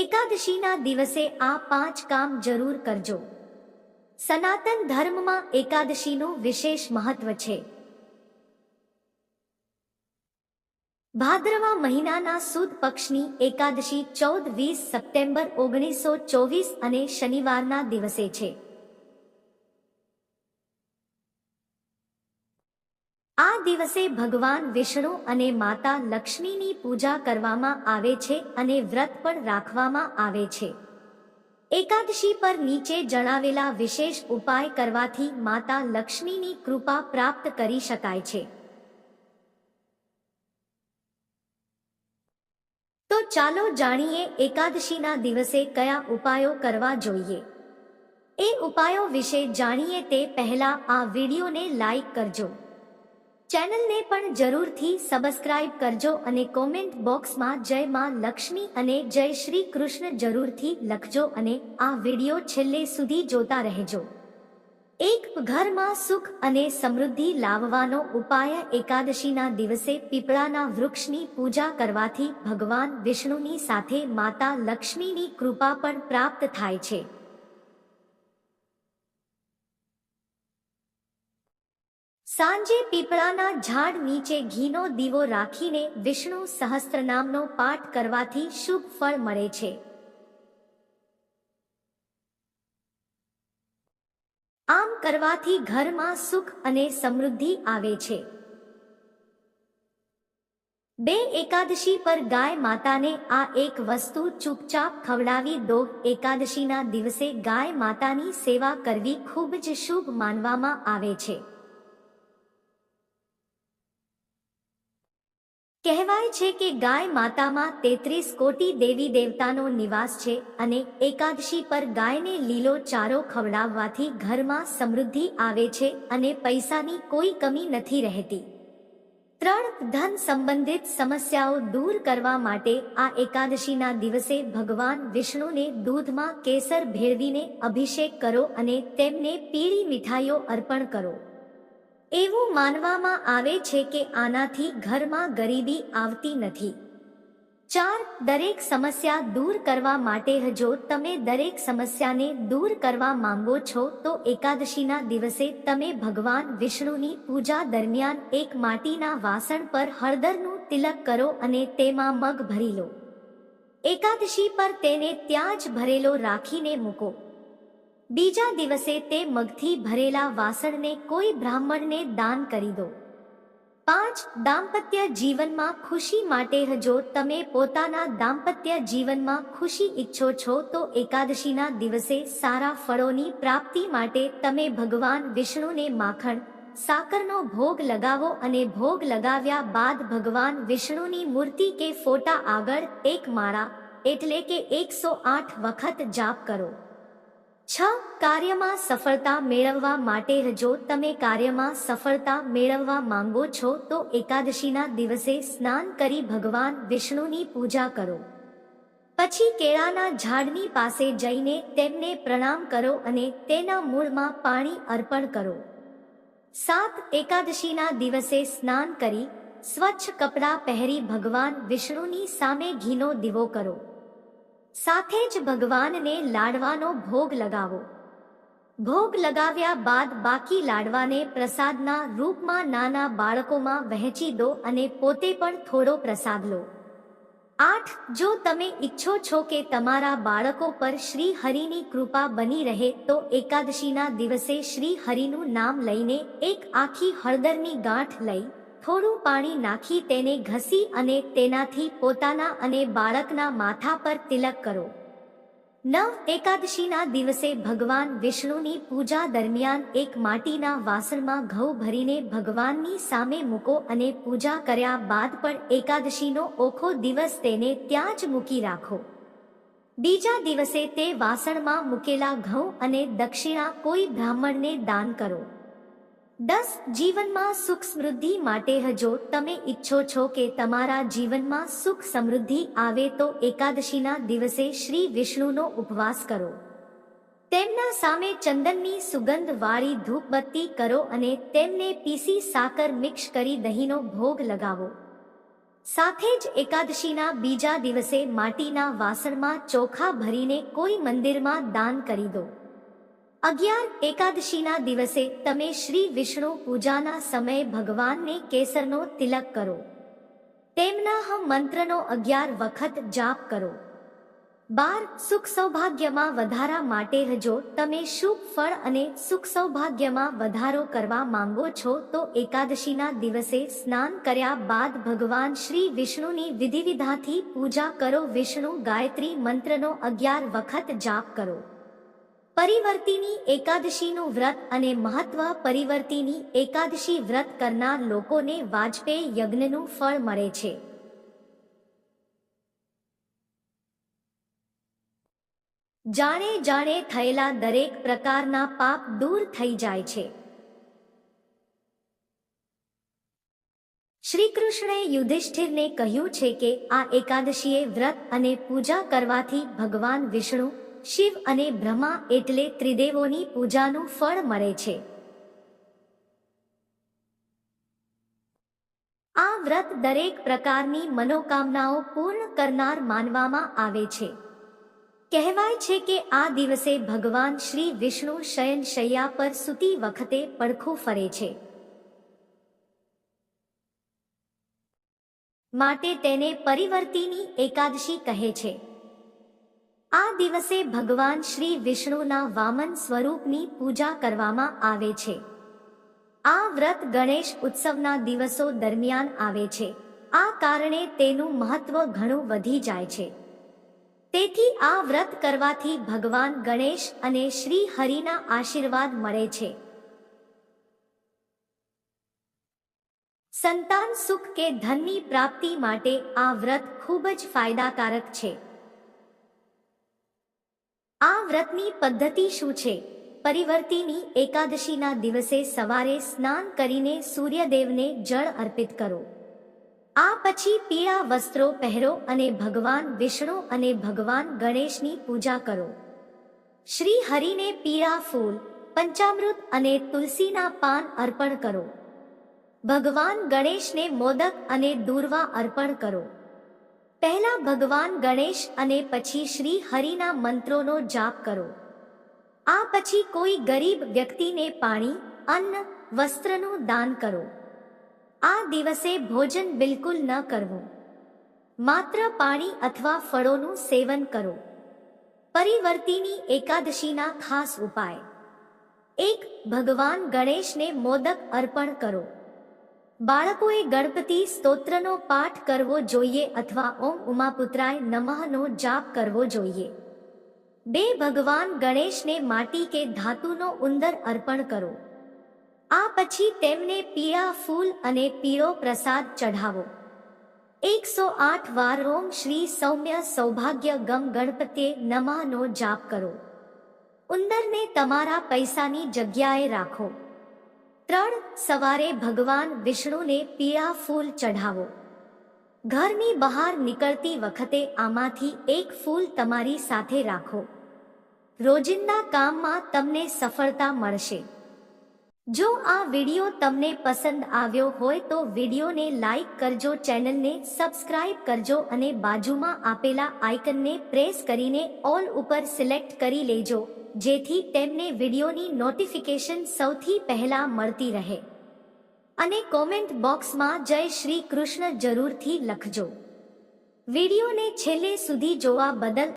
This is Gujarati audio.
એકાદશીના દિવસે આ પાંચ કામ જરૂર કરજો. સનાતન ધર્મમાં એકાદશીનું વિશેષ મહત્વ છે. ભાદ્રવા મહિનાના સુદ પક્ષની એકાદશી ચૌદ વીસ સપ્ટેમ્બર ઓગણીસો ચોવીસ અને શનિવારના દિવસે છે આ દિવસે ભગવાન વિષ્ણુ અને માતા લક્ષ્મીની પૂજા કરવામાં આવે છે અને વ્રત પણ રાખવામાં આવે છે. એકાદશી પર નીચે જણાવેલા વિશેષ ઉપાય કરવાથી માતા લક્ષ્મીની કૃપા પ્રાપ્ત કરી શકાય છે. તો ચાલો જાણીએ એકાદશીના દિવસે કયા ઉપાયો કરવા જોઈએ. એ ઉપાયો વિશે જાણીએ તે પહેલા આ વિડીયોને લાઈક કરજો. ચેનલને પણ જરૂરથી સબસ્ક્રાઇબ કરજો અને કોમેન્ટ બોક્સમાં જય માં લક્ષ્મી અને જય શ્રી કૃષ્ણ જરૂરથી લખજો અને આ વીડિયો છેલ્લે સુધી જોતા રહેજો. એક ઘરમાં સુખ અને સમૃદ્ધિ લાવવાનો ઉપાય એકાદશીના દિવસે પીપળાના વૃક્ષની પૂજા કરવાથી ભગવાન વિષ્ણુની સાથે માતા લક્ષ્મીની કૃપા પણ પ્રાપ્ત થાય છે. સાંજે પીપળાના ઝાડ નીચે ઘીનો દીવો રાખીને વિષ્ણુ સહસ્ત્રનામનો પાઠ કરવાથી શુભ ફળ મળે છે. આમ કરવાથી ઘરમાં સુખ અને સમૃદ્ધિ આવે છે. બે એકાદશી પર ગાય માતાને આ એક વસ્તુ ચૂપચાપ ખવડાવી દો. એકાદશીના દિવસે ગાય માતાની સેવા કરવી ખૂબ જ શુભ માનવામાં આવે છે. કહેવાય છે કે ગાય માતામાં તેત્રીસ કોટી દેવી દેવતાનો નિવાસ છે અને એકાદશી પર ગાયને લીલો ચારો ખવડાવવાથી ઘરમાં સમૃદ્ધિ આવે છે અને પૈસાની કોઈ કમી નથી રહેતી. ત્રણ ધન સંબંધિત સમસ્યાઓ દૂર કરવા માટે આ એકાદશીના દિવસે ભગવાન વિષ્ણુને દૂધમાં કેસર ભેળવીને અભિષેક કરો અને તેમને પીળી મીઠાઈઓ અર્પણ કરો. એવું માનવામાં આવે છે કે આનાથી ઘરમાં ગરીબી આવતી નથી. ચાર દરેક સમસ્યા દૂર કરવા માટે જો તમે દરેક સમસ્યાને દૂર કરવા માંગો છો તો એકાદશીના દિવસે તમે ભગવાન વિષ્ણુની પૂજા દરમિયાન એક માટીના વાસણ પર હળદરનું તિલક કરો અને તેમાં મગ ભરી લો. એકાદશી પર તેને ત્યાં જ ભરેલો રાખીને મૂકો. બીજા દિવસે તે મગથી ભરેલા વાસણને કોઈ બ્રાહ્મણને દાન કરી દો. પાંચ દાંપત્ય જીવનમાં ખુશી માટે જો તમે પોતાના દાંપત્ય જીવનમાં ખુશી ઈચ્છો છો તો એકાદશીના દિવસે સારા ફળોની પ્રાપ્તિ માટે તમે ભગવાન વિષ્ણુને માખણ, સાકરનો ભોગ લગાવો અને ભોગ લગાવ્યા બાદ ભગવાન વિષ્ણુની મૂર્તિ કે ફોટા આગળ એક માળા, એટલે કે એકસો આઠ વખત જાપ કરો. છ કાર્યમાં સફળતા મેળવવા માટે જો તમે કાર્યમાં સફળતા મેળવવા માંગો છો, તો એકાદશીના દિવસે સ્નાન કરી ભગવાન વિષ્ણુની પૂજા કરો. પછી કેળાના ઝાડની પાસે જઈને તેમને પ્રણામ કરો અને તેના મૂળમાં પાણી અર્પણ કરો. સાત એકાદશીના દિવસે સ્નાન કરી, સ્વચ્છ કપડાં પહેરી ભગવાન વિષ્ણુની સામે ઘીનો દીવો કરો. સાથે જ ભગવાનને લાડવાનો ભોગ લગાવો. ભોગ લગાવ્યા બાદ બાકી લાડવાને પ્રસાદના રૂપમાં નાના બાળકોમાં વહેંચી દો અને પોતે પણ થોડો પ્રસાદ લો. આઠ, જો તમે ઈચ્છો છો કે તમારા બાળકો પર શ્રી હરિની કૃપા બની રહે, તો એકાદશીના દિવસે શ્રી હરિનું નામ લઈને એક આખી હળદરની ગાંઠ લઈ થોડું પાણી નાખી તેને ઘસી અને તેનાથી પોતાના અને બાળકના માથા પર તિલક કરો. નવ એકાદશીના દિવસે ભગવાન વિષ્ણુની પૂજા દરમિયાન એક માટીના વાસણમાં ઘઉં ભરીને ભગવાનની સામે મૂકો અને પૂજા કર્યા બાદ પણ એકાદશીનો ઓખો દિવસ તેને ત્યાં જ મૂકી રાખો. બીજા દિવસે તે વાસણમાં મૂકેલા ઘઉં અને દક્ષિણા કોઈ બ્રાહ્મણને દાન કરો. દસ જીવનમાં સુખ સમૃદ્ધિ માટે હજો તમે ઈચ્છો છો કે તમારા જીવનમાં સુખ સમૃદ્ધિ આવે તો એકાદશીના દિવસે શ્રી વિષ્ણુનો ઉપવાસ કરો. તેમના સામે ચંદનની સુગંધ વાળી ધૂપબત્તી કરો અને તેમને પીસી સાકર મિક્સ કરી દહીંનો ભોગ લગાવો. સાથે જ એકાદશીના બીજા દિવસે માટીના વાસણમાં ચોખા ભરીને કોઈ મંદિરમાં દાન કરી દો. અગિયાર એકાદશીના દિવસે તમે શ્રી વિષ્ણુ પૂજાના સમયે ભગવાનને કેસરનો તિલક કરો. તેમના હમ મંત્રનો અગિયાર વખત જાપ કરો. બાર સુખ સૌભાગ્યમાં વધારા માટે જો તમે શુભ ફળ અને સુખ સૌભાગ્યમાં વધારો કરવા માંગો છો તો એકાદશીના દિવસે સ્નાન કર્યા બાદ ભગવાન શ્રી વિષ્ણુની વિધિવિધાથી પૂજા કરો. વિષ્ણુ ગાયત્રી મંત્રનો અગિયાર વખત જાપ કરો. પરિવર્તિની એકાદશીનું વ્રત અને મહત્વ પરિવર્તિની એકાદશી વ્રત કરનાર લોકોને વાજપેયી યજ્ઞનું ફળ મળે છે. જાણે જાણે થયેલા દરેક પ્રકારના પાપ દૂર થઈ જાય છે. શ્રી કૃષ્ણએ યુધિષ્ઠિરને કહ્યું છે કે આ એકાદશીએ વ્રત અને પૂજા કરવાથી ભગવાન વિષ્ણુ શિવ અને બ્રહ્મા એટલે ત્રિદેવોની પૂજાનું ફળ મળે છે. આ વ્રત દરેક પ્રકારની મનોકામનાઓ પૂર્ણ કરનાર માનવામાં આવે છે. કહેવાય છે કે આ દિવસે ભગવાન શ્રી વિષ્ણુ શયનશૈયા પર સૂતી વખતે પડખું ફરે છે. માટે તેને પરિવર્તિની એકાદશી કહે છે. આ દિવસે ભગવાન શ્રી વિષ્ણુના વામન સ્વરૂપની પૂજા કરવામાં આવે છે. આ વ્રત ગણેશ ઉત્સવના દિવસો દરમિયાન આવે છે. આ કારણે તેનું મહત્વ ઘણું વધી જાય છે. તેથી આ વ્રત કરવાથી ભગવાન ગણેશ અને શ્રી હરિના આશીર્વાદ મળે છે. સંતાન સુખ કે ધનની પ્રાપ્તિ માટે આ વ્રત ખૂબ જ ફાયદાકારક છે. આ વ્રતની પદ્ધતિ શું છે? પરિવર્તિની એકાદશીના દિવસે સવારે સ્નાન કરીને સૂર્યદેવને જળ અર્પિત કરો. આ પછી પીળા વસ્ત્રો પહેરો અને ભગવાન વિષ્ણુ અને ભગવાન ગણેશની પૂજા કરો. શ્રી હરિને પીળા ફૂલ, પંચામૃત અને તુલસીના પાન અર્પણ કરો. ભગવાન ગણેશને મોદક અને દૂર્વા અર્પણ કરો. પહેલા ભગવાન ગણેશ અને પછી શ્રી હરિના મંત્રોનો જાપ કરો. આ પછી કોઈ ગરીબ વ્યક્તિને પાણી, અન્ન, વસ્ત્રનું દાન કરો. આ દિવસે ભોજન બિલકુલ ન કરવું. માત્ર પાણી અથવા ફળોનું સેવન કરો. પરિવર્તિની એકાદશીના ખાસ ઉપાય. એક, ભગવાન ગણેશને મોદક અર્પણ કરો. બાળકોએ ગણપતિ સ્તોત્રનો પાઠ કરવો જોઈએ અથવા ઓમ ઉમાપુત્રાય નમઃનો જાપ કરવો જોઈએ. બે ભગવાન ગણેશને માટી કે ધાતુનો ઉંદર અર્પણ કરો. આ પછી તેમને પીળા ફૂલ અને પીળો પ્રસાદ ચઢાવો. એકસો આઠ વાર ઓમ શ્રી સૌમ્ય સૌભાગ્ય ગમ ગણપતે નમઃનો જાપ કરો. ઉંદરને તમારા પૈસાની જગ્યાએ રાખો. ત્રણ સવારે ભગવાન વિષ્ણુને પીળા ફૂલ ચઢાવો. ઘરની બહાર નીકળતી વખતે આમાંથી એક ફૂલ તમારી સાથે રાખો. રોજિંદા કામમાં તમને સફળતા મળશે. જો આ વિડિયો તમને પસંદ આવ્યો હોય તો વિડિયોને લાઈક કરજો, ચેનલને સબસ્ક્રાઇબ કરજો અને બાજુમાં આપેલા આઇકનને પ્રેસ કરીને ઓલ ઉપર સિલેક્ટ કરી લેજો. જેથી તેમને વિડીયોની નોટિફિકેશન સૌથી પહેલા મળતી રહે. અને કોમેન્ટ બોક્સમાં જય શ્રી કૃષ્ણ જરૂરથી લખજો. વિડિયોને છેલ્લે સુધી જોવા બદલ